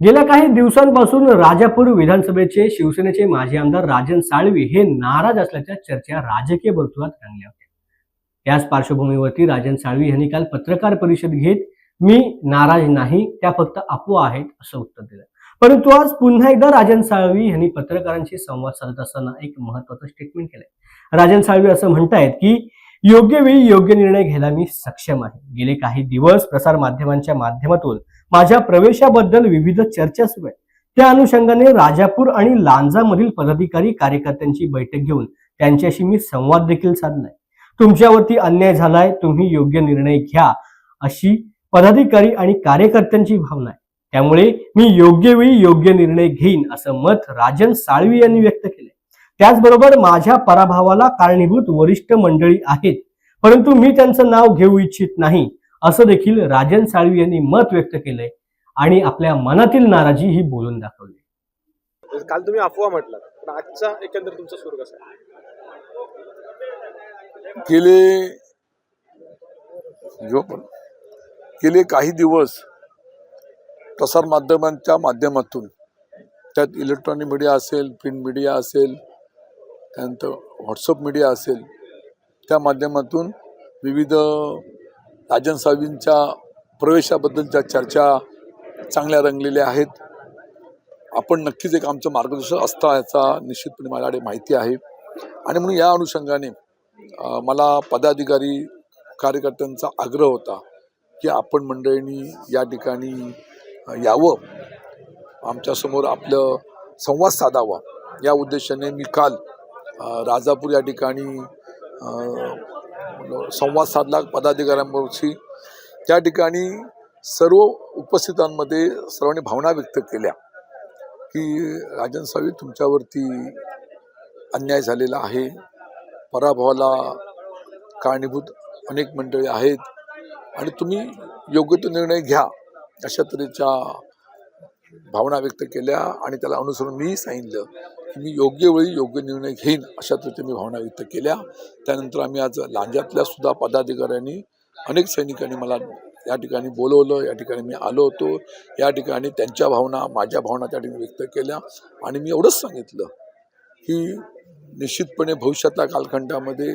गेल्या काही दिवसांपासून राजापूर विधानसभेचे शिवसेनेचे माजी आमदार राजन साळवी हे नाराज असल्याच्या चर्चा राजकीय वर्तुळात रंगल्या होत्या. त्याच पार्श्वभूमीवरती राजन साळवी यांनी काल पत्रकार परिषद घेत मी नाराज नाही त्या फक्त अफवा आहेत असं उत्तर दिलं. परंतु आज पुन्हा एकदा राजन साळवी यांनी पत्रकारांशी संवाद साधत असताना एक महत्वाचं स्टेटमेंट केलंय. राजन साळवी असं म्हणतायत की योग्य वेळी योग्य निर्णय घ्यायला मी सक्षम आहे. गेले काही दिवस प्रसार माध्यमांच्या माध्यमातून माझ्या प्रवेशाबद्दल विविध चर्चा सुरू आहेत त्या अनुषंगाने राजापूर आणि लांजामधील पदाधिकारी कार्यकर्त्यांची बैठक घेऊन त्यांच्याशी मी संवाद देखील साधलाय. तुमच्यावरती अन्याय झालाय तुम्ही योग्य निर्णय घ्या अशी पदाधिकारी आणि कार्यकर्त्यांची भावना आहे. त्यामुळे मी योग्य वेळी योग्य निर्णय घेईन असं मत राजन साळवी यांनी व्यक्त केलंय. त्याचबरोबर माझ्या पराभवाला कारणीभूत वरिष्ठ मंडळी आहेत परंतु मी त्यांचं नाव घेऊ इच्छित नाही. असं देखील राजन साळवी यांनी मत व्यक्त केलंय आणि आपल्या मनातील नाराजी ही बोलून दाखवली. काल तुम्ही अफवा म्हटलं पण आजचा एकंदर तुमचा सूर कसा आहे? गेले जो पण गेले काही दिवस प्रसारमाध्यमांच्या माध्यमातून त्यात इलेक्ट्रॉनिक मीडिया असेल प्रिंट मीडिया असेल त्यानंतर व्हॉट्सअप मीडिया असेल त्या माध्यमातून विविध राजन साहेबींच्या प्रवेशाबद्दलच्या चर्चा चांगल्या रंगलेल्या आहेत. आपण नक्कीच एक आमचं मार्गदर्शन असता याचा निश्चितपणे माझ्याकडे माहिती आहे. आणि म्हणून या अनुषंगाने मला पदाधिकारी कार्यकर्त्यांचा आग्रह होता की आपण मंडळींनी या ठिकाणी यावं. आमच्यासमोर आपलं संवाद साधावा. या उद्देशाने मी काल राजापूर या ठिकाणी संवाद साधला पदाधिकाऱ्यांबरोबरशी त्या ठिकाणी सर्व उपस्थितांमध्ये सर्वांनी भावना व्यक्त केल्या की राजन सावी तुमच्यावरती अन्याय झालेला आहे. पराभवाला कारणीभूत अनेक मंडळी आहेत आणि तुम्ही योग्य तो निर्णय घ्या. अशा तऱ्हेच्या भावना व्यक्त केल्या आणि त्याला अनुसरून मी सांगितलं की मी योग्य वेळी योग्य निर्णय घेईन अशा तऱ्हेच्या मी भावना व्यक्त केल्या. त्यानंतर आम्ही आज लांजातल्या सुद्धा पदाधिकाऱ्यांनी अनेक सैनिकांनी मला या ठिकाणी बोलवलं या ठिकाणी मी आलो होतो. या ठिकाणी त्यांच्या भावना माझ्या भावना त्या ठिकाणी व्यक्त केल्या आणि मी एवढंच सांगितलं की निश्चितपणे भविष्यातल्या कालखंडामध्ये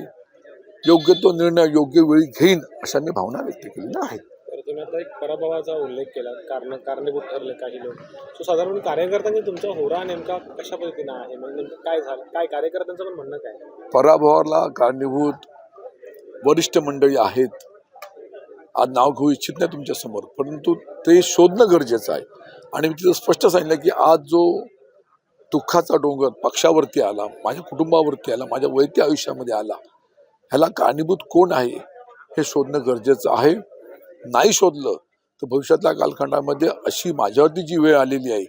योग्य तो निर्णय योग्य वेळी घेईन अशा मी भावना व्यक्त केलेल्या आहेत. तुम्ही आता एक पराभवाचा उल्लेख केला. कारण कारणीभूत ठरले काही लोक. सो साधारण कार्यकर्त्यांनी तुमचा होरा नेमका कशा पद्धतीनं आहे? म्हणजे नेमकं काय झालं? काय कार्यकर्त्यांचं पण म्हणणं काय? पराभवाला कारणीभूत वरिष्ठ मंडळी आहेत. आज नाव घेऊ इच्छित नाही तुमच्यासमोर परंतु ते शोधणं गरजेचं आहे. आणि मी तिथं स्पष्ट सांगितलं की आज जो दुःखाचा डोंगर पक्षावरती आला माझ्या कुटुंबावरती आला माझ्या वैयक्तिक आयुष्यामध्ये आला ह्याला कारणीभूत कोण आहे हे शोधणं गरजेचं आहे. नाही शोधलं तर भविष्यातल्या कालखंडामध्ये अशी माझ्यावरती जी वेळ आलेली आहे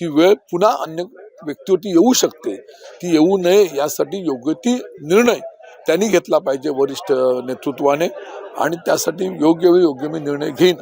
ती वेळ पुन्हा अन्य व्यक्तीवरती येऊ शकते. ती येऊ नये यासाठी योग्य ती निर्णय त्यांनी घेतला पाहिजे वरिष्ठ नेतृत्वाने आणि त्यासाठी योग्य वेळी योग्य मी निर्णय घेईन.